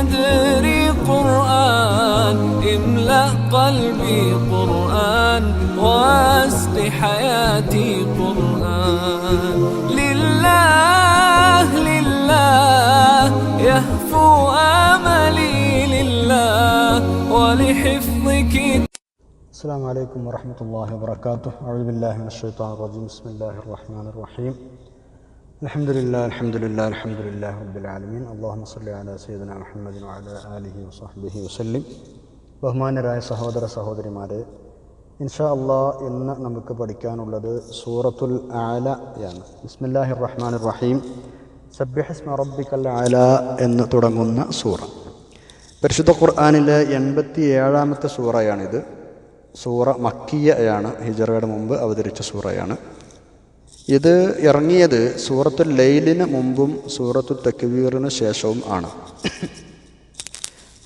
صدري قرآن املأ قلبي قرآن واسق حياتي قرآن. لله لله يهفو آملي لله ولحفظ كتاب السلام عليكم ورحمة الله وبركاته. أعوذ بالله من الشيطان الرجيم. بسم الله الرحمن الرحيم. الحمد لله الحمد لله الحمد لله رب العالمين اللهم صل على سيدنا محمد وعلى آله وصحبه وسلم ബഹുമാനരായ സഹോദര സഹോദരിമാരെ ഇൻഷാ അള്ളാ ഇന്ന് നമുക്ക് പഠിക്കാനുള്ളത് സൂറത്തുൽ ആലയാണ് ബിസ്മില്ലാഹിർ റഹ്മാൻ റഹീം സബ്യഹസ്മ റബ്ബിക്കൽ ആല എന്ന് തുടങ്ങുന്ന സൂറ പരിശുദ്ധ ഖുർആാനിലെ എൺപത്തി ഏഴാമത്തെ സൂറയാണിത് സൂറ മക്കിയയാണ് ഹിജറയുടെ മുമ്പ് അവതരിച്ച സൂറയാണ് ഇത് ഇറങ്ങിയത് സൂറത്തു ലൈലിന് മുമ്പും സൂറത്തു തക്വീറിന് ശേഷവും ആണ്.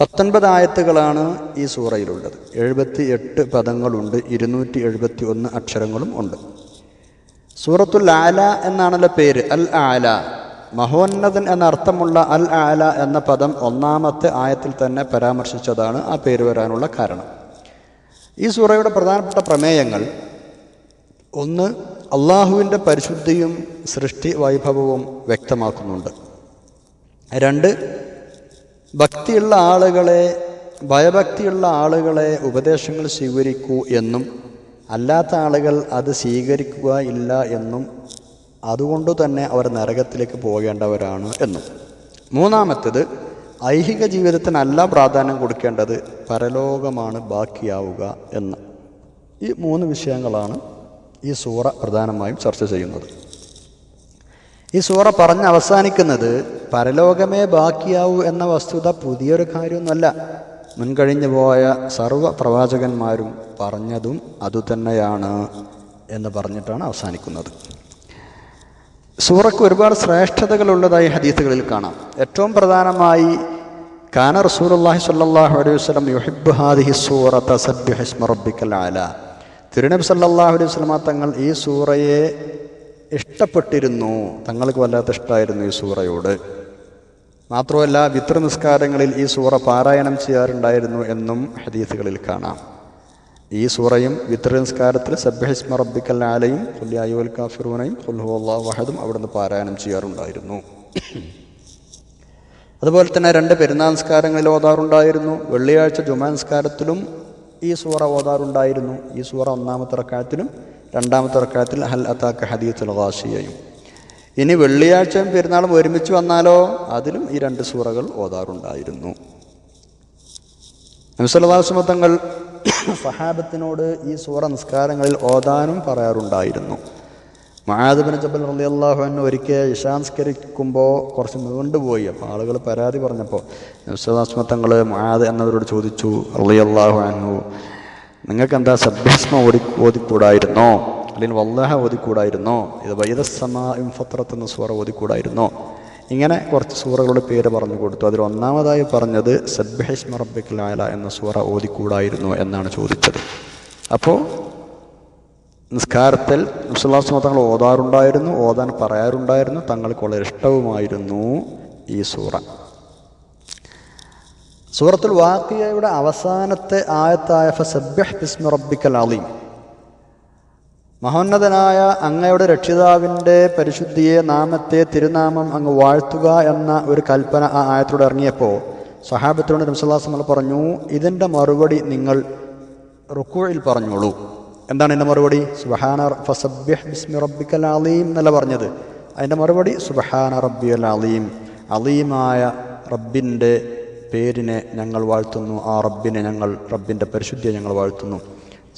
പത്തൊൻപത് ആയത്തുകളാണ് ഈ സൂറയിലുള്ളത്. എഴുപത്തി എട്ട് പദങ്ങളുണ്ട് ഇരുന്നൂറ്റി എഴുപത്തി ഒന്ന് അക്ഷരങ്ങളും ഉണ്ട്. സൂറത്തുൽ ആല എന്നാണല്ലോ പേര് അൽ ആല. മഹോന്നതൻ എന്ന അർത്ഥമുള്ള അൽ ആല എന്ന പദം ഒന്നാമത്തെ ആയത്തിൽ തന്നെ പരാമർശിച്ചതാണ് ആ പേര് വരാനുള്ള കാരണം. ഈ സൂറയുടെ പ്രധാനപ്പെട്ട പ്രമേയങ്ങൾ ഒന്ന് അള്ളാഹുവിന്റെ പരിശുദ്ധിയും സൃഷ്ടി വൈഭവവും വ്യക്തമാക്കുന്നുണ്ട്. രണ്ട് ഭക്തിയുള്ള ആളുകളെ ഭയഭക്തിയുള്ള ആളുകളെ ഉപദേശങ്ങൾ സ്വീകരിക്കൂ എന്നും അല്ലാത്ത ആളുകൾ അത് സ്വീകരിക്കുക ഇല്ല എന്നും അതുകൊണ്ട് തന്നെ അവർ നരകത്തിലേക്ക് പോകേണ്ടവരാണ് എന്നും. മൂന്നാമത്തേത് ഐഹിക ജീവിതത്തിനല്ല പ്രാധാന്യം കൊടുക്കേണ്ടത് പരലോകമാണ് ബാക്കിയാവുക എന്ന്. ഈ മൂന്ന് വിഷയങ്ങളാണ് ഈ സൂറ പ്രധാനമായും ചർച്ച ചെയ്യുന്നത്. ഈ സൂറ പറഞ്ഞ് അവസാനിക്കുന്നത് പരലോകമേ ബാക്കിയാവൂ എന്ന വസ്തുത പുതിയൊരു കാര്യമൊന്നുമല്ല. മുൻകഴിഞ്ഞു പോയ സർവ പ്രവാചകന്മാരും പറഞ്ഞതും അതുതന്നെയാണ് എന്ന് പറഞ്ഞിട്ടാണ് അവസാനിക്കുന്നത്. സൂറയ്ക്ക് ഒരുപാട് ശ്രേഷ്ഠതകളുള്ളതായി ഹദീസുകളിൽ കാണാം. ഏറ്റവും പ്രധാനമായി കാന റസൂലുള്ളാഹി സ്വല്ലല്ലാഹു അലൈഹി വസല്ലം യുഹിബ് ഹാദിഹി ഇസ്മ റബ്ബിക്കൽ ആല. തിരുനബി സല്ലാഹു അലൈഹി സ്വലമ തങ്ങൾ ഈ സൂറയെ ഇഷ്ടപ്പെട്ടിരുന്നു. തങ്ങൾക്ക് വല്ലാത്ത ഇഷ്ടമായിരുന്നു ഈ സൂറയോട്. മാത്രമല്ല വിത്ര നിസ്കാരങ്ങളിൽ ഈ സൂറ പാരായണം ചെയ്യാറുണ്ടായിരുന്നു എന്നും ഹദീസുകളിൽ കാണാം. ഈ സൂറയും വിത്ര നിസ്കാരത്തിൽ സബ്ബഹിസ്മ റബ്ബിക്കൽ ആലയും കുല്യായുൽ കാഫിറൂനയും കുൽഹു അള്ളാഹു വഹദും അവിടുന്ന് പാരായണം ചെയ്യാറുണ്ടായിരുന്നു. അതുപോലെ തന്നെ രണ്ട് പെരുന്നാൾ നിസ്കാരങ്ങളിൽ ഓതാറുണ്ടായിരുന്നു. വെള്ളിയാഴ്ച ജുമാ നിസ്കാരത്തിലും ഈ സൂറ ഓതാറുണ്ടായിരുന്നു. ഈ സൂറ ഒന്നാമത്തെ റക്കായത്തിലും രണ്ടാമത്തെ റക്കായത്തിൽ ഹൽ അത്താക്ക ഹദീത്തുൽ ഖാഷിയയും ഇനി വെള്ളിയാഴ്ചയും പെരുന്നാളും ഒരുമിച്ച് വന്നാലോ? അതിലും ഈ രണ്ട് സൂറകൾ ഓതാറുണ്ടായിരുന്നു. നബിസ്വല്ലാസ്മത്തങ്ങൾ സഹാബത്തിനോട് ഈ സൂറ നിസ്കാരങ്ങളിൽ ഓതാനും പറയാറുണ്ടായിരുന്നു. മഹാദബിൻ ജബൽ അള്ളാഹു എന്നെ ഒരിക്കൽ ഇഷാൻസ്കരിക്കുമ്പോൾ കുറച്ച് നീണ്ടുപോയി. അപ്പോൾ ആളുകൾ പരാതി പറഞ്ഞപ്പോൾ നബ്സുദാസ്മത്തങ്ങൾ മഹാദ് എന്നവരോട് ചോദിച്ചു അള്ളി അള്ളാഹു അന്നു നിങ്ങൾക്ക് എന്താ സബ്ബിസ്മ ഓടി ഓതിക്കൂടായിരുന്നോ? അല്ലെങ്കിൽ വല്ലാഹ ഓതിക്കൂടായിരുന്നോ? ഇത് വൈദസമ ഇംഫത്രത്ത് എന്ന സൂറ ഓതിക്കൂടായിരുന്നോ? ഇങ്ങനെ കുറച്ച് സൂറകളുടെ പേര് പറഞ്ഞു കൊടുത്തു. അതിൽ ഒന്നാമതായി പറഞ്ഞത് സബ്ബിഹിസ്മ റബ്ബിക്കലായ എന്ന സൂറ ഓതിക്കൂടായിരുന്നു എന്നാണ് ചോദിച്ചത്. അപ്പോൾ നിസ്കാരത്തിൽ മുസ്ലാസ്മ തങ്ങൾ ഓതാറുണ്ടായിരുന്നു ഓതാൻ പറയാറുണ്ടായിരുന്നു തങ്ങൾക്ക് വളരെ ഇഷ്ടവുമായിരുന്നു ഈ സൂറ. സൂറത്തുൽ വാക്കിയയുടെ അവസാനത്തെ ആയത്തായ ഫസബ്യഹ് ബിസ്മി റബ്ബിക്കൽ അലീം. മഹോന്നതനായ അങ്ങയുടെ രക്ഷിതാവിന്റെ പരിശുദ്ധിയെ നാമത്തെ തിരുനാമം അങ്ങ് വാഴ്ത്തുക എന്ന ഒരു കൽപ്പന ആ ആയത്തോടെ ഇറങ്ങിയപ്പോൾ സഹാബത്തിനോട് നബ്സല്ലാസ്മൽ പറഞ്ഞു ഇതിന്റെ മറുപടി നിങ്ങൾ റുക്കുഴയിൽ പറഞ്ഞോളൂ. എന്താണ് എന്റെ മറുപടി? സുബഹാന ഫസബ്യഹ് ബിസ്മി റബ്ബിക്കൽ അലീം എന്നല്ല പറഞ്ഞത്. അതിന്റെ മറുപടി സുബഹാന റബ്ബിയൽ അലീം. അലീമായ റബ്ബിന്റെ പേരിനെ ഞങ്ങൾ വാഴ്ത്തുന്നു. ആ റബ്ബിനെ ഞങ്ങൾ റബ്ബിന്റെ പരിശുദ്ധിയെ ഞങ്ങൾ വാഴ്ത്തുന്നു.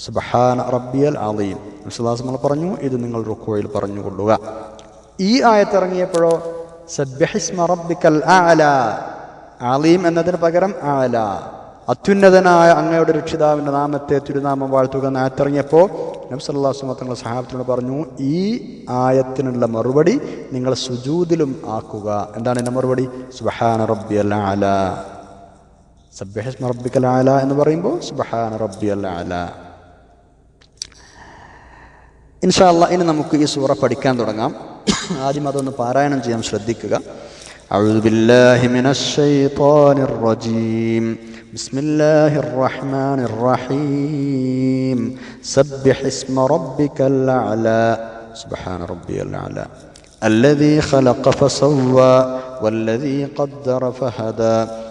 സുബഹാന റബ്ബിയൽ അലീം. വിശ്വാസങ്ങൾ പറഞ്ഞു ഇത് നിങ്ങൾ റുക്കോയിൽ പറഞ്ഞുകൊള്ളുക. ഈ ആയത്തിറങ്ങിയപ്പോഴോ സബ്യഹിസ്മ റബ്ബിക്കൽ ആല അലീം എന്നതിന് പകരം ആല അത്യുന്നതനായ അങ്ങയുടെ രക്ഷിതാവിൻ്റെ നാമത്തെ തിരുനാമം വാഴ്ത്തുക എന്ന് ആയത്തിറങ്ങിയപ്പോൾ നബ്സല്ലാസ്മ തങ്ങൾ സഹാബത്തിനോട് പറഞ്ഞു ഈ ആയത്തിനുള്ള മറുപടി നിങ്ങൾ സുജൂദിലും ആക്കുക എന്താണ് എൻ്റെ മറുപടി സുബഹാന റബ്ബിയൽ ആല സബ്യഹിസ്മ റബ്ബിക്കൽ ആല എന്ന് പറയുമ്പോൾ സുബഹാന റബ്ബിയൽ ആല ഇൻഷാല്ല ഇനി നമുക്ക് ഈ സൂറ പഠിക്കാൻ തുടങ്ങാം ആദ്യം അതൊന്ന് പാരായണം ചെയ്യാൻ ശ്രദ്ധിക്കുക أعوذ بالله من الشيطان الرجيم بسم الله الرحمن الرحيم سبح اسم ربك الأعلى سبحان ربي الأعلى الذي خلق فسوى والذي قدر فهدى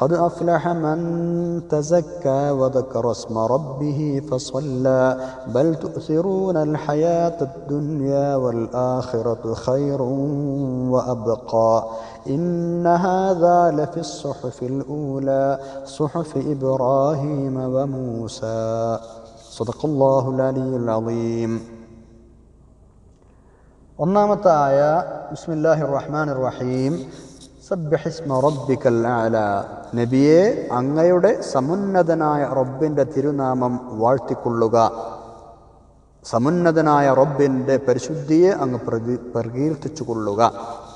قد أفلح من تزكى وذكر اسم ربه فصلى بل تؤثرون الحياة الدنيا والآخرة خير وأبقى إن هذا لفي الصحف الأولى صحف إبراهيم وموسى صدق الله العلي العظيم ഒന്നാമത്തെ ആയ ബിസ്മില്ലാഹി റഹ്മാൻ റഹീം റബ്ബിക്കൽ നബിയെ അങ്ങയുടെ സമുന്നതനായ റബ്ബിന്റെ തിരുനാമം വാഴ്ത്തിക്കൊള്ളുക. സമുന്നതനായ റബ്ബിന്റെ പരിശുദ്ധിയെ അങ്ങ് പ്രകീ പ്രകീർത്തിച്ചു കൊള്ളുക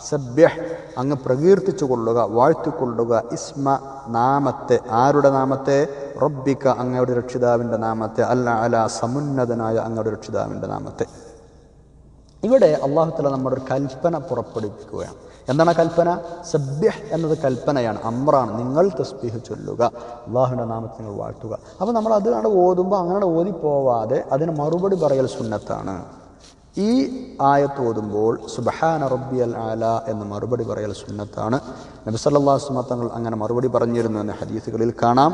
സബ്യഹ് അങ്ങ് പ്രകീർത്തിച്ചു കൊള്ളുക വാഴ്ത്തിക്കൊള്ളുക. ഇസ്മ നാമത്തെ ആരുടെ നാമത്തെ? റബ്ബിക്ക അങ്ങയുടെ രക്ഷിതാവിന്റെ നാമത്തെ. അല്ല അല സമുന്നതനായ അങ്ങയുടെ രക്ഷിതാവിന്റെ നാമത്തെ. ഇവിടെ അള്ളാഹുത്തല നമ്മുടെ ഒരു കൽപ്പന പുറപ്പെടുവിക്കുകയാണ്. എന്താണ് കൽപ്പന? സബ്യഹ് എന്നത് കൽപ്പനയാണ്. അമ്രാണ്. നിങ്ങൾ തസ്ബീഹ് ചൊല്ലുക. അള്ളാഹുവിന്റെ നാമത്തെ നിങ്ങൾ വാഴ്ത്തുക. അപ്പോൾ നമ്മൾ അതിനാണ് ഓതുമ്പോൾ അങ്ങനെ ഓതിപ്പോവാതെ അതിന് മറുപടി പറയൽ സുന്നത്താണ്. ഈ ആയത്ത് ഓതുമ്പോൾ സുബഹാന റബ്ബിയൽ ആല എന്ന് മറുപടി പറയൽ സുന്നത്താണ്. നബിസല്ലാസ്മ തങ്ങൾ അങ്ങനെ മറുപടി പറഞ്ഞിരുന്നു എന്ന ഹദീസുകളിൽ കാണാം.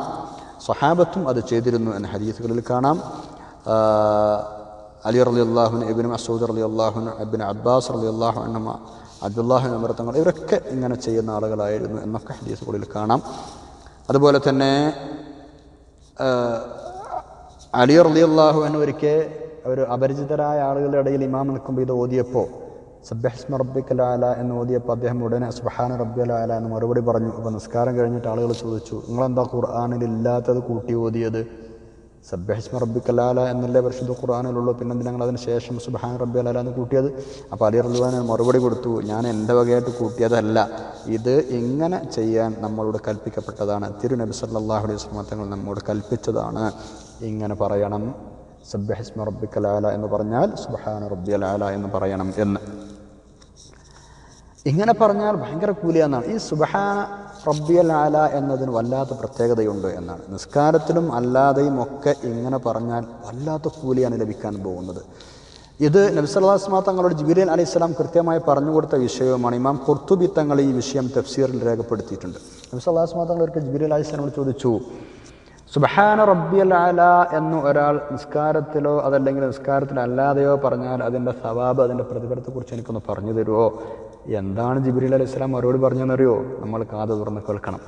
സ്വഹാബത്തും അത് ചെയ്തിരുന്നു എന്ന ഹദീസുകളിൽ കാണാം. അലി റലി അള്ളാഹുൻ എബിൻ അസൂദ് റലി അള്ളാഹുൻ എബിൻ അബ്ബാസ് റലി അള്ളാഹു അബ്ദുല്ലാഹു അമൃതങ്ങൾ ഇവരൊക്കെ ഇങ്ങനെ ചെയ്യുന്ന ആളുകളായിരുന്നു എന്നൊക്കെ ഹദീസുകളിൽ കാണാം. അതുപോലെ തന്നെ അലി റലി അള്ളാഹു എന്ന് ഒരിക്കൽ ഒരു അപരിചിതരായ ആളുകളുടെ ഇടയിൽ ഇമാം നിൽക്കുമ്പോൾ ഇത് ഓതിയപ്പോൾ സബ്ബഹസ്മ റബ്ബിക്കൽ ആല എന്ന് ഓതിയപ്പോൾ അദ്ദേഹം ഉടനെ സുബഹാന റബ്ബിയൽ ആല എന്ന് മറുപടി പറഞ്ഞു. അപ്പോൾ നിസ്കാരം കഴിഞ്ഞിട്ട് ആളുകൾ ചോദിച്ചു നിങ്ങളെന്താ ഖുർആാനിൽ ഇല്ലാത്തത് കൂട്ടി ഓതിയത്? സബ്യഹ്സ്മ റബ്ബിക്കലാല എന്നല്ലേ പരിശുദ്ധ ഖുർആാനിലുള്ളൂ. പിന്നെ ഞങ്ങൾ അതിന് ശേഷം സുബാൻ റബ്ബി അലാല എന്ന് കൂട്ടിയത്? അപ്പോൾ അലി റഹ്ലാൻ മറുപടി കൊടുത്തു ഞാൻ എന്റെ വകയായിട്ട് കൂട്ടിയതല്ല. ഇത് ഇങ്ങനെ ചെയ്യാൻ നമ്മളോട് കൽപ്പിക്കപ്പെട്ടതാണ്. തിരുനബി സല്ലല്ലാഹു അലൈഹി വസല്ലം തങ്ങൾ നമ്മോട് കൽപ്പിച്ചതാണ്. ഇങ്ങനെ പറയണം. സബ്ബഹിസ്മ റബ്ബിക്കലാല എന്ന് പറഞ്ഞാൽ സുബഹാൻ റബ്ബി അലാല എന്ന് പറയണം എന്ന്. ഇങ്ങനെ പറഞ്ഞാൽ ഭയങ്കര കൂലിയാന്നാണ്. ഈ സുബഹാന റബ്ബിയൽ ആല എന്നതിന് വല്ലാത്ത പ്രത്യേകതയുണ്ട് എന്നാണ്. നിസ്കാരത്തിലും അല്ലാതെയും ഒക്കെ ഇങ്ങനെ പറഞ്ഞാൽ വല്ലാത്ത കൂലിയാണ് ലഭിക്കാൻ പോകുന്നത്. ഇത് നബ്സല്ലാസ്മാ തങ്ങളോട് ജിബിരിൻ അലി ഇസ്ലാം കൃത്യമായി പറഞ്ഞു കൊടുത്ത വിഷയവുമാണ്. ഇമാം കുർത്തുബി തങ്ങൾ ഈ വിഷയം തഫ്സീറിൽ രേഖപ്പെടുത്തിയിട്ടുണ്ട്. നബ്സല്ലാസ്മാ തങ്ങൾ ഒരിക്കൽ ജിബിരി അലി ഇസ്ലാമോട് ചോദിച്ചു സുബഹാന റബ്ബിയൽ അല എന്ന് ഒരാൾ നിസ്കാരത്തിലോ അതല്ലെങ്കിൽ നിസ്കാരത്തിലല്ലാതെയോ പറഞ്ഞാൽ അതിന്റെ സവാബ് അതിന്റെ പ്രതിഫലത്തെക്കുറിച്ച് എനിക്കൊന്ന് പറഞ്ഞു തരുമോ എന്താണ് ജിബ്രീൽ അലൈഹി സ്വലാം മറുപടി പറഞ്ഞതെന്നറിയോ? നമ്മൾ കാത് തുറന്ന് കേൾക്കണം.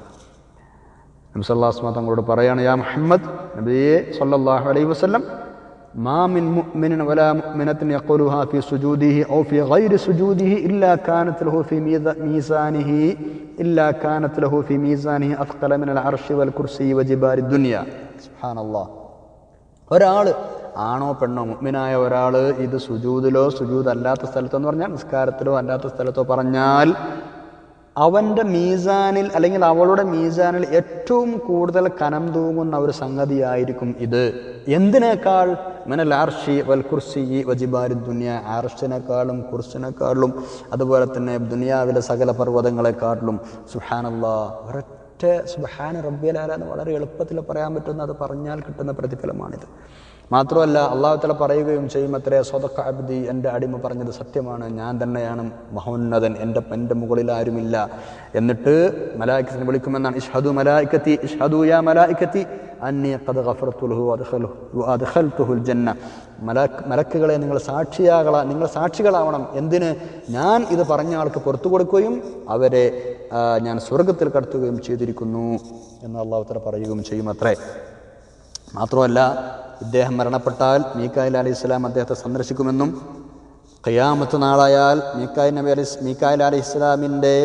നബ്സല്ലാസ്മ തങ്ങളോട് പറയാണ് യാ മുഹമ്മദ് നബിയെ സല്ലാഹു അലൈഹി വസല്ലം ما من مؤمن ولا مؤمنة يقولها في سجوده أو في غير سجوده إلا كانت له في ميز- ميزانه إلا كانت له في ميزانه أثقل من العرش والكرسي وجبال الدنيا سبحان الله ഒരാൾ ആണോ പെണ്ണോ മുഗ്മിനായ ഒരാൾ ഇത് സുജൂദിലോ സുജൂദ് അല്ലാത്ത സ്ഥലത്തോ എന്ന് പറഞ്ഞാൽ നിസ്കാരത്തിലോ അല്ലാത്ത സ്ഥലത്തോ പറഞ്ഞാൽ അവന്റെ മീസാനിൽ അല്ലെങ്കിൽ അവളുടെ മീസാനിൽ ഏറ്റവും കൂടുതൽ കനം തൂങ്ങുന്ന ഒരു സംഗതിയായിരിക്കും ഇത്. എന്തിനേക്കാൾ? മിനൽ ആർഷി വൽ കുർസി വജിബാരി ദുനിയ. ആർഷിനേക്കാളും കുർസിനേക്കാളും അതുപോലെ തന്നെ ദുനിയാവിലെ സകല പർവതങ്ങളെക്കാട്ടിലും സുഹാനല്ലാ ഒരൊറ്റ സുഹാൻ റബ്ബിയലാല എന്ന് വളരെ എളുപ്പത്തിൽ പറയാൻ പറ്റുന്ന അത് പറഞ്ഞാൽ കിട്ടുന്ന പ്രതിഫലമാണിത്. മാത്രമല്ല അള്ളാഹുത്തല പറയുകയും ചെയ്യും അത്രേ സ്വതക്ക അബ്ദി എന്റെ അടിമ പറഞ്ഞത് സത്യമാണ്. ഞാൻ തന്നെയാണ് മഹോന്നതൻ എന്റെ എന്റെ മുകളിൽ ആരുമില്ല. എന്നിട്ട് മലായിക്കത്തിനെ വിളിക്കുമെന്നാണ് ഇഷ്ഹദു മലായിക്കത്തി ഇഷ്ഹദു യാ മലായിക്കത്തി അന്നി ഖദ് ഗഫറത്തുലഹു അദ്ഖലുഹു അദ്ഖൽതുഹുൽ ജന്ന മലക്ക് മലക്കുകളെ നിങ്ങൾ സാക്ഷിയാകള നിങ്ങൾ സാക്ഷികളാവണം. എന്തിന്? ഞാൻ ഇത് പറഞ്ഞ ആൾക്ക് പുറത്തു കൊടുക്കുകയും അവരെ ഞാൻ സ്വർഗത്തിൽ കടത്തുകയും ചെയ്തിരിക്കുന്നു എന്ന് അള്ളാഹുത്തല പറയുകയും ചെയ്യും അത്രേ. മാത്രമല്ല ഇദ്ദേഹം മരണപ്പെട്ടാൽ മീക്കായിൽ അലി ഇസ്ലാം അദ്ദേഹത്തെ സന്ദർശിക്കുമെന്നും ഖിയാമത്ത് നാളായാൽ മീക്കായി നബി അലി മീക്കായിൽ അലി ഇസ്ലാമിന്റെ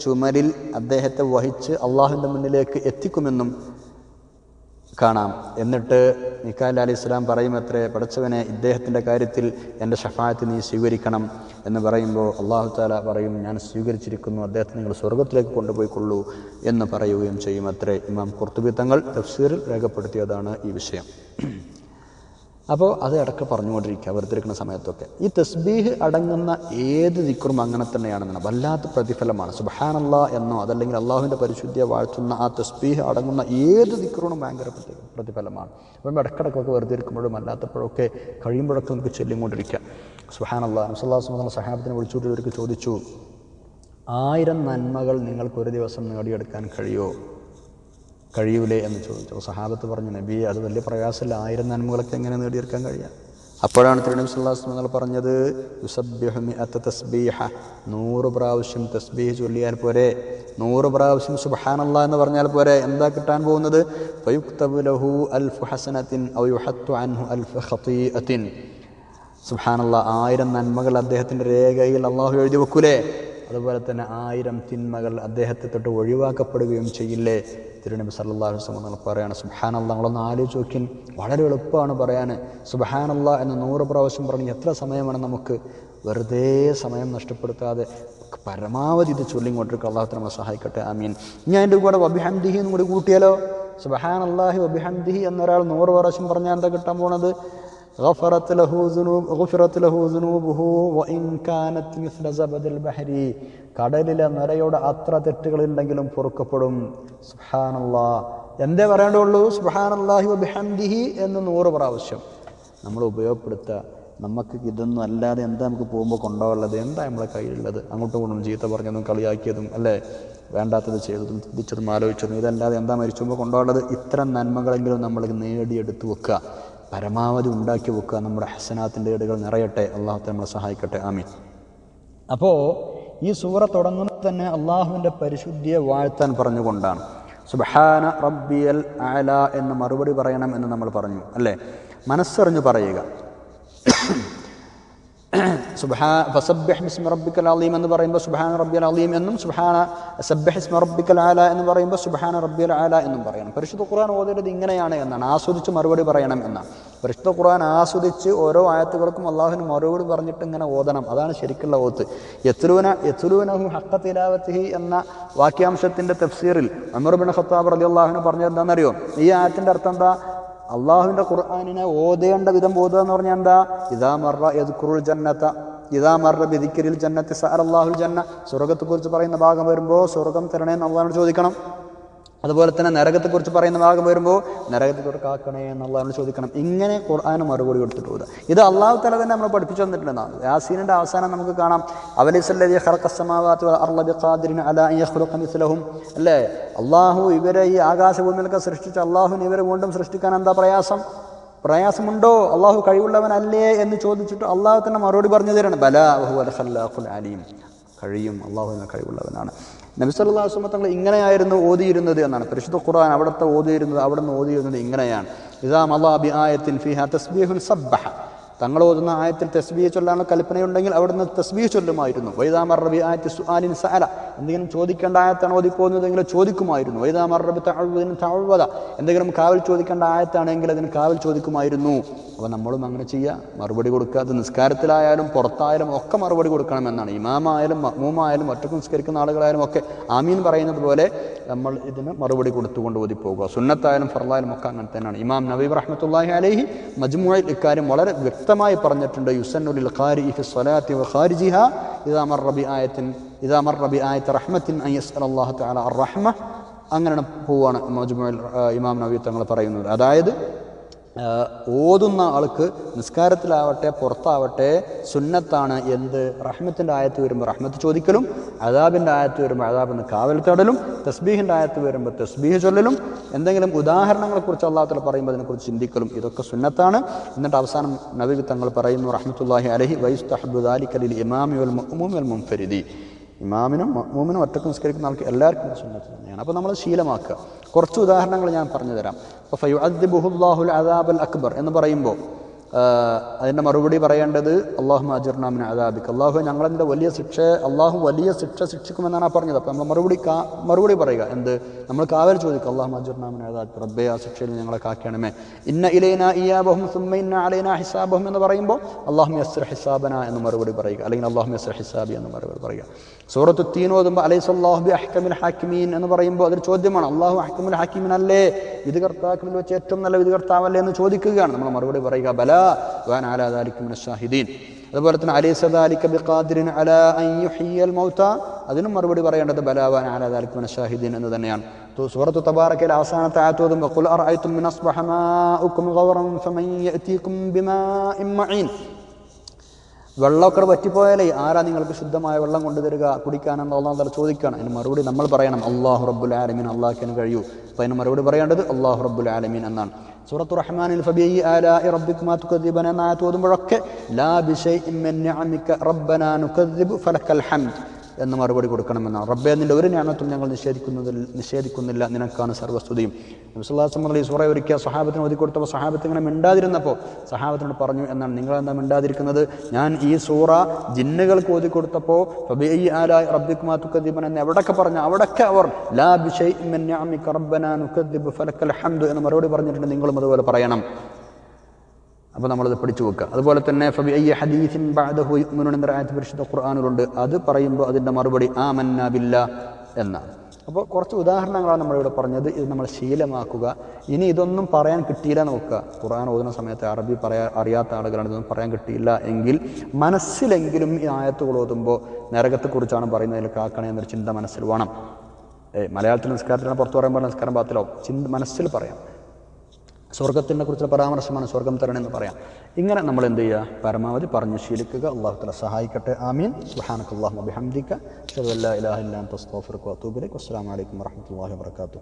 ചുമരിൽ അദ്ദേഹത്തെ വഹിച്ച് അള്ളാഹുവിന്റെ മുന്നിലേക്ക് എത്തിക്കുമെന്നും കാണാം. എന്നിട്ട് മിക്കാൽ അലി ഇസ്ലാം പറയുമത്രേ പഠിച്ചവനെ ഇദ്ദേഹത്തിന്റെ കാര്യത്തിൽ എന്റെ ഷഫായത്ത് നീ സ്വീകരിക്കണം. എന്ന് പറയുമ്പോൾ അള്ളാഹു താല പറയും ഞാൻ സ്വീകരിച്ചിരിക്കുന്നു അദ്ദേഹത്തെ നിങ്ങൾ സ്വർഗത്തിലേക്ക് കൊണ്ടുപോയിക്കൊള്ളൂ എന്ന് പറയുകയും ചെയ്യും അത്രേ ഇമാം കുർത്തുബി തങ്ങൾ തഫ്സീറിൽ രേഖപ്പെടുത്തിയതാണ് ഈ വിഷയം. അപ്പോൾ അത് ഇടയ്ക്ക് പറഞ്ഞുകൊണ്ടിരിക്കുക വെറുതെരിക്കുന്ന സമയത്തൊക്കെ. ഈ തസ്ബീഹ് അടങ്ങുന്ന ഏത് ദിക്കറും അങ്ങനെ തന്നെയാണെന്നാണ്. വല്ലാത്ത പ്രതിഫലമാണ്. സുബഹാനല്ല എന്നോ അതല്ലെങ്കിൽ അള്ളാഹുവിന്റെ പരിശുദ്ധിയെ വാഴ്ത്തുന്ന ആ തസ്ബീഹ് അടങ്ങുന്ന ഏത് ദിക്കറും ഭയങ്കര പ്രതിഫലമാണ്. അപ്പം ഇടക്കിടക്കൊക്കെ വെറുതെ ഇരിക്കുമ്പോഴും അല്ലാത്തപ്പോഴൊക്കെ കഴിയുമ്പോഴൊക്കെ നമുക്ക് ചൊല്ലിക്കൊണ്ടിരിക്കുക. സുബഹാനല്ല. നബ്സല്ലാസ് സഹാബത്തിനെ വിളിച്ചുകൊണ്ട് ഇവർക്ക് ചോദിച്ചു ആയിരം നന്മകൾ നിങ്ങൾക്ക് ഒരു ദിവസം നേടിയെടുക്കാൻ കഴിയുമോ കഴിയൂലേ എന്ന് ചോദിച്ചു. സഹാബത്ത് പറഞ്ഞു നബി അത് വലിയ പ്രയാസമില്ല. ആയിരം നന്മകളൊക്കെ എങ്ങനെ നേടിയെടുക്കാൻ കഴിയാം? അപ്പോഴാണ് തിരുനബി സല്ലാസ് നിങ്ങൾ പറഞ്ഞത് യുസബ്യഹമി അത്ത തസ്ബീഹ. നൂറ് പ്രാവശ്യം തസ്ബീഹ് ചൊല്ലിയാൽ പോരെ. നൂറ് പ്രാവശ്യം സുബഹാനല്ല എന്ന് പറഞ്ഞാൽ പോരെ. എന്താ കിട്ടാൻ പോകുന്നത്? ഫയുക്തബു ലഹു അൽഫു ഹസനത്തിൻ ഔ യുഹത്തു അൻഹു അൽഫ് ആയിരം നന്മകൾ അദ്ദേഹത്തിന്റെ രേഖയിൽ അള്ളാഹു എഴുതി വെക്കൂലേ. അതുപോലെ തന്നെ ആയിരം തിന്മകൾ അദ്ദേഹത്തെ തൊട്ട് ഒഴിവാക്കപ്പെടുകയും ചെയ്യില്ലേ? തിരുനബി സല്ലാഹു വസ്ലം പറയാണ് സുബഹാനല്ല നമ്മളൊന്ന് ആലോചിച്ച് നോക്കിൻ വളരെ എളുപ്പമാണ് പറയാൻ സുബഹാനല്ല എന്ന് നൂറ് പ്രാവശ്യം പറഞ്ഞ് എത്ര സമയമാണ് നമുക്ക് വെറുതെ സമയം നഷ്ടപ്പെടുത്താതെ പരമാവധി ഇത് ചൊല്ലിങ്ങോട്ടേക്ക് അള്ളാഹു നമ്മളെ സഹായിക്കട്ടെ. ആമീൻ. ഞാൻ എന്റെ കൂടെ വബിഹംദിഹി എന്നും കൂടി കൂട്ടിയാലോ? സുബഹാൻ അള്ളാഹി വബിഹംദിഹി എന്നൊരാൾ നൂറ് പ്രാവശ്യം പറഞ്ഞാൽ എന്താ കിട്ടാൻ പോണത്? غفرت له ذنوب غفرت له ذنوبه وإن كانت مثل زبد البحر കടലിലെ നിരയുടെ അത്ര തെറ്റുകളുണ്ടെങ്കിലും പൊറുക്കപ്പെടും സുഹാനല്ലാ എന്തേ പറയേണ്ടുള്ളൂ സുഹാനല്ലാഹി വബിഹംദിഹി എന്ന് നൂറ് പ്രാവശ്യം നമ്മൾ ഉപയോഗപ്പെടുത്തുക നമുക്ക് ഇതൊന്നും അല്ലാതെ എന്താ നമുക്ക് പോകുമ്പോൾ കൊണ്ടുപോകുള്ളത് എന്താ നമ്മളെ കയ്യിലുള്ളത് അങ്ങോട്ടും ഇങ്ങോട്ടും ചീത്ത പറഞ്ഞതും കളിയാക്കിയതും അല്ലേ വേണ്ടാത്തത് ചെയ്തതും ചിന്തിച്ചതും ആലോചിച്ചതും ഇതല്ലാതെ എന്താ മരിച്ചുമ്പോൾ കൊണ്ടുപോകുള്ളത് ഇത്തരം നന്മകളെങ്കിലും നമ്മൾ നേടിയെടുത്ത് വെക്കുക പരമാവധി ഉണ്ടാക്കി വെക്കുക നമ്മുടെ ഹസനാത്തിന്റെ ഏടുകൾ നിറയട്ടെ. അള്ളാഹു നമ്മളെ സഹായിക്കട്ടെ. ആമീൻ. അപ്പോൾ ഈ സൂറ തുടങ്ങുന്നത് തന്നെ അള്ളാഹുവിന്റെ പരിശുദ്ധിയെ വാഴ്ത്താൻ പറഞ്ഞുകൊണ്ടാണ്. സുബഹാന റബ്ബിയൽ ആല എന്ന് മറുപടി പറയണം എന്ന് നമ്മൾ പറഞ്ഞു. അല്ലേ? മനസ്സറിഞ്ഞു പറയുക. സുബഹാ ഫസബ്ബിഹ് ബിസ്മി റബ്ബിക്കൽ അലീം എന്ന് പറയുമ്പോൾ സുബാന റബ്ബിയൽ അലീം എന്നും സുബാന സബ്ബിഹ് ഇസ്മി റബ്ബിക്കൽ ആല എന്ന് പറയുമ്പോൾ സുബാന റബ്ബിയൽ ആല എന്നും പറയണം. പരിശുദ്ധ ഖുർആൻ ഓതേണ്ടത് ഇങ്ങനെയാണ് എന്നാണ്. ആസ്വദിച്ച് മറുപടി പറയണം എന്നാണ്. പരിശുദ്ധ ഖുർആൻ ആസ്വദിച്ച് ഓരോ ആയത്തുകൾക്കും അള്ളാഹുവിന് മറുപടി പറഞ്ഞിട്ട് ഇങ്ങനെ ഓതണം. അതാണ് ശരിക്കുള്ള ഓത്ത്. യത്തുലൂന യത്തുലൂനഹു ഹക്ക തിലാവത്തിഹി എന്ന വാക്യാംശത്തിന്റെ തഫ്സീറിൽ അമർ ബിൻ ഖത്താബ് റലി അള്ളാഹുവിന് പറഞ്ഞത് എന്താണെന്നറിയോ ഈ ആയത്തിന്റെ അർത്ഥം എന്താ? അള്ളാഹുവിന്റെ ഖുർആാനിനെ ഓതേണ്ട വിധം ഓതുക എന്ന് പറഞ്ഞാൽ എന്താ? ഇതാ മറ യദ്ഖുറുൽ ജന്നത്ത ഇതാ മറ ബിദിക്കരിൽ ജന്നത്തി സാർ അള്ളാഹുൽ ജന്ന. സ്വർഗത്തെക്കുറിച്ച് പറയുന്ന ഭാഗം വരുമ്പോൾ സ്വർഗം തരണേന്ന് അള്ളാഹിനോട് ചോദിക്കണം. അതുപോലെ തന്നെ നരകത്തെക്കുറിച്ച് പറയുന്ന ഭാഗം വരുമ്പോൾ നരകത്തെ തൊട്ട് കാക്കണേ എന്നുള്ളതാണ് ചോദിക്കണം. ഇങ്ങനെ ഖുർആാന് മറുപടി കൊടുത്തിട്ട് പോകുക. ഇത് അള്ളാഹു തല തന്നെ നമ്മൾ പഠിപ്പിച്ചു തന്നിട്ടുണ്ടെന്നാണ്. യാസീനിന്റെ അവസാനം നമുക്ക് കാണാം അവലിസല്ലി ഖർക്കസമാവാത്തും അല്ലേ? അള്ളാഹു ഇവരെ ഈ ആകാശഭൂമിയിലൊക്കെ സൃഷ്ടിച്ച അള്ളാഹുവിന് ഇവരെ വീണ്ടും സൃഷ്ടിക്കാൻ എന്താ പ്രയാസം? പ്രയാസമുണ്ടോ? അള്ളാഹു കഴിവുള്ളവനല്ലേ എന്ന് ചോദിച്ചിട്ട് അള്ളാഹു തന്നെ മറുപടി പറഞ്ഞു തരാണ്. ബലാഹു അലഹല്ലാഹുൽ അലീം. കഴിയും. അള്ളാഹുവിന് കഴിവുള്ളവനാണ്. നബി സല്ലല്ലാഹു അലൈഹി വസല്ലം തങ്ങൾ ഇങ്ങനെയായിരുന്നു ഓതിയിരുന്നത് എന്നാണ്. പരിശുദ്ധ ഖുർആൻ അവിടുത്തെ ഓതിയിരുന്നത് അവിടെ നിന്ന് ഓതിയിരുന്നത് ഇങ്ങനെയാണ്. ഇതാ അള്ളാബി ആയത്തിൻ ഫിഹ തസ്ബീഹുൻ സബ്ബഹ തങ്ങൾ ഓതുന്ന ആയത്തിൽ തസ്ബീഹ് ചൊല്ലാനുള്ള കൽപ്പനയുണ്ടെങ്കിൽ അവിടുന്ന് തസ്ബീഹ് ചൊല്ലുമായിരുന്നു. വൈദാമർ റബി ആയത്ത് സുആലിൻ സഅല. എന്തെങ്കിലും ചോദിക്കേണ്ട ആയത്താണ് ഓതിപ്പോകുന്നതെങ്കിൽ ചോദിക്കുമായിരുന്നു. വൈദാമർ റബി തഅവ്വദിൻ തഅവ്വദ. എന്തെങ്കിലും കാവൽ ചോദിക്കേണ്ട ആയത്താണെങ്കിൽ അതിന് കാവൽ ചോദിക്കുമായിരുന്നു. അപ്പോൾ നമ്മളും അങ്ങനെ ചെയ്യുക മറുപടി കൊടുക്കുക. അത് നിസ്കാരത്തിലായാലും പുറത്തായാലും ഒക്കെ മറുപടി കൊടുക്കണമെന്നാണ് ഇമാമായാലും മഹ്മൂമായാലും ഒറ്റയ്ക്ക് നിസ്കരിക്കുന്ന ആളുകളായാലും ഒക്കെ ആമീൻ പറയുന്നത് പോലെ നമ്മൾ ഇതിന് മറുപടി കൊടുത്തുകൊണ്ട് ഓതിപ്പോകുക. സുന്നത്തായാലും ഫർലായാലും ഒക്കെ അങ്ങനെ തന്നെയാണ്. ഇമാം നബീബ് റഹ്മത്തുള്ളാഹി അലൈഹി മജ്മുഅയിൽ ഇക്കാര്യം വളരെ വ്യക്തമായി പറഞ്ഞിട്ടുണ്ട് യുസന്നുൽ ഖാരി ഫി സ്വലാത്തി വ ഖാരിജിഹ ഇദാ മർറ ബി ആയത്തിൻ ഇദാ മർറ ബി ആയത്തി റഹ്മത്തിൻ അൻ യസ്അൽ അല്ലാഹു തആല അർ റഹ്മ അങ്ങനെ പോവാണ് മജ്മുഅൽ ഇമാം നബി തങ്ങൾ പറയുന്നത് അതായത് ഓതുന്ന ആൾക്ക് നിസ്കാരത്തിലാവട്ടെ പുറത്താവട്ടെ സുന്നത്താണ് എന്ത്? റഹ്മത്തിന്റെ ആയത്ത് വരുമ്പോൾ റഹ്മത്ത് ചോദിക്കലും അതാബിന്റെ ആയത്ത് വരുമ്പോൾ അതാബിന് കാവൽ തടലും തസ്ബീഹിന്റെ ആയത്ത് വരുമ്പോൾ തസ്ബീഹ് ചൊല്ലലും എന്തെങ്കിലും ഉദാഹരണങ്ങളെക്കുറിച്ച് അള്ളാഹത്തിൽ പറയുമ്പോൾ അതിനെക്കുറിച്ച് ചിന്തിക്കലും ഇതൊക്കെ സുന്നത്താണ്. എന്നിട്ട് അവസാനം നബി തങ്ങൾ പറയുന്നു റഹ്മത്തുല്ലാഹി അലഹി വൈസ്തഹബുദാലിക്കലിൽ ഇമാമി വൽ മുഅ്മും വൽ മുൻഫരിദി. ഇമാമിനും മൂമിനും ഒറ്റയ്ക്ക് നിസ്കരിക്കുന്ന ആൾക്ക് എല്ലാവർക്കും സുന്നത്ത് തന്നെയാണ്. അപ്പോൾ നമ്മൾ ശീലമാക്കുക. കുറച്ച് ഉദാഹരണങ്ങൾ ഞാൻ പറഞ്ഞു തരാം അക്ബർ എന്ന് പറയുമ്പോൾ അതിന്റെ മറുപടി പറയേണ്ടത് അള്ളാഹു അജർനാമിന് അദാബിക്ക് അള്ളാഹു ഞങ്ങളതിന്റെ വലിയ ശിക്ഷ അള്ളാഹു വലിയ ശിക്ഷ ശിക്ഷിക്കുമെന്നാണ് ആ പറഞ്ഞത്. അപ്പോൾ നമ്മൾ മറുപടി കാ മറുപടി പറയുക. എന്ത്? നമ്മൾ കാവൽ ചോദിക്കുക അള്ളാഹു അജർനാമിന് അദാബിക്ക് റബ്ബെ ആ ശിക്ഷയിൽ ഞങ്ങളെ കാക്കണമേ. ഇന്ന ഇലൈന ഇയാബഹും സുമ്മ ഇന്ന അലൈന ഹിസാബഹും എന്ന് പറയുമ്പോൾ അള്ളാഹു യസ്ര ഹിസാബന എന്ന് മറുപടി പറയുക. അല്ലെങ്കിൽ അള്ളാഹു യസ്ര ഹിസാബി എന്ന് മറുപടി പറയുക. സൂറത്ത് തീൻ ഓതുമ്പോൾ അലൈസ് അള്ളാഹു ബി അഹ്കമിൽ ഹാക്കിമീൻ എന്ന് പറയുമ്പോൾ അതൊരു ചോദ്യമാണ്. അള്ളാഹു അഹ്കമുൽ ഹാക്കിമീൻ അല്ലേ? വിധികർത്താക്കളിൽ വെച്ച് ഏറ്റവും നല്ല വിധികർത്താവല്ലേ എന്ന് ചോദിക്കുകയാണ്. നമ്മൾ മറുപടി പറയുക ബല വാൻ അലാ ദാലിക്കും ഷാഹിദീൻ അതുപോലെ തന്നെ അലൈസ ദാലിക ബിഖാദിരിൻ അലാ അൻ യുഹ്യിയൽ മൗത അതിനും മറുപടി പറയേണ്ടത് ബലാവാൻ അലാ ദാലിക്കും ഷാഹിദീൻ എന്ന് തന്നെയാണ്. തു- സൂറത്തു തബാറക്കയിലെ അവസാനത്തെ ആയത്തോതും ഖുൽ വെള്ളമൊക്കെ പറ്റിപ്പോയാലേ ആരാ നിങ്ങൾക്ക് ശുദ്ധമായ വെള്ളം കൊണ്ടുതരിക കുടിക്കാനെന്ന് അള്ളാഹു തല ചോദിക്കുകയാണ് അതിന് മറുപടി നമ്മൾ പറയണം അള്ളാഹു റബ്ബുൽ ആലമീൻ അള്ളാഹിന് കഴിയൂ. അപ്പോൾ അതിന് മറുപടി പറയേണ്ടത് അള്ളാഹു റബ്ബുൽ ആലമീൻ എന്നാണ്. സൂറത്ത് റഹ്മാനിൽ ഫബിഐ ആലാഇ റബ്ബിക്കുമാ തുകദ്ദിബന എന്ന ആയത്ത് ഓതുമ്പോഴൊക്കെ ലാ ബിശൈഇൻ മിൻ റബ്ബനാ ഫലക്കൽ ഹംദ് എന്ന് മറുപടി കൊടുക്കണമെന്നാണ്. റബ്ബെ നിന്റെ ഒരു ഞാനത്തും ഞങ്ങൾ നിഷേധിക്കുന്നതിൽ നിഷേധിക്കുന്നില്ല. നിനക്കാണ് സർവസ്തുതിയും. അലൈഹി മുതൽ ഈ സൂറ ഒരുക്കിയ സഹാബത്തിന് ഒതുക്കി കൊടുത്തപ്പോൾ സഹാബത്ത് ഇങ്ങനെ മിണ്ടാതിരുന്നപ്പോൾ സഹാബത്തിനോട് പറഞ്ഞു എന്നാണ് നിങ്ങളെന്താ മിണ്ടാതിരിക്കുന്നത്? ഞാൻ ഈ സൂറ ജിന്നുകൾക്ക് ഒതുക്കി കൊടുത്തപ്പോൾ ഫബിഐ എന്ന് എവിടൊക്കെ പറഞ്ഞു അവിടൊക്കെ അവർ ലാ ബിഷൈ റബ്ബനാ ഫലക്കൽ ഹംദ് എന്ന് മറുപടി പറഞ്ഞിട്ടുണ്ട്. നിങ്ങളും അതുപോലെ പറയണം. അപ്പോൾ നമ്മളത് പഠിച്ചു വെക്കുക. അതുപോലെ തന്നെ ഫബി ഹദീസിൻ ആയത്ത് ഖുർആനിലുണ്ട്. അത് പറയുമ്പോൾ അതിന്റെ മറുപടി ആ മന്നാബില്ല എന്നാണ്. അപ്പോൾ കുറച്ച് ഉദാഹരണങ്ങളാണ് നമ്മളിവിടെ പറഞ്ഞത്. ഇത് നമ്മൾ ശീലമാക്കുക. ഇനി ഇതൊന്നും പറയാൻ കിട്ടിയില്ല നോക്കുക ഖുർആൻ ഓതുന്ന സമയത്ത് അറബി പറയാ അറിയാത്ത ആളുകളാണ്. ഇതൊന്നും പറയാൻ കിട്ടിയില്ല എങ്കിൽ മനസ്സിലെങ്കിലും ഈ ആയത്തുകൾ ഓതുമ്പോൾ നരകത്തെക്കുറിച്ചാണ് പറയുന്നതിൽ കാക്കണേ എന്നൊരു ചിന്ത മനസ്സിൽ വേണം. ഏ മലയാളത്തിൽ നിസ്കാരത്തിലാണ് പുറത്ത് പറയുമ്പോൾ നിസ്കാരം പാത്തിലാവും ചിന്ത മനസ്സിൽ പറയാം. സ്വർഗത്തിനെ കുറിച്ചുള്ള പരാമർശമാണ് സ്വർഗം തരണമെന്ന് പറയാം. ഇങ്ങനെ നമ്മൾ എന്ത് ചെയ്യുക പരമാവധി പറഞ്ഞു ശീലിക്കുക. അള്ളാഹുത്തല തല സഹായിക്കട്ടെ. ആമീൻ. സുഹാനക്ക് അള്ളാഹു ബിഹംദിക്ക ഷെല്ലാ അസ്സാം വലൈക്കും വർഹമത്തല്ലാഹി വാത്തു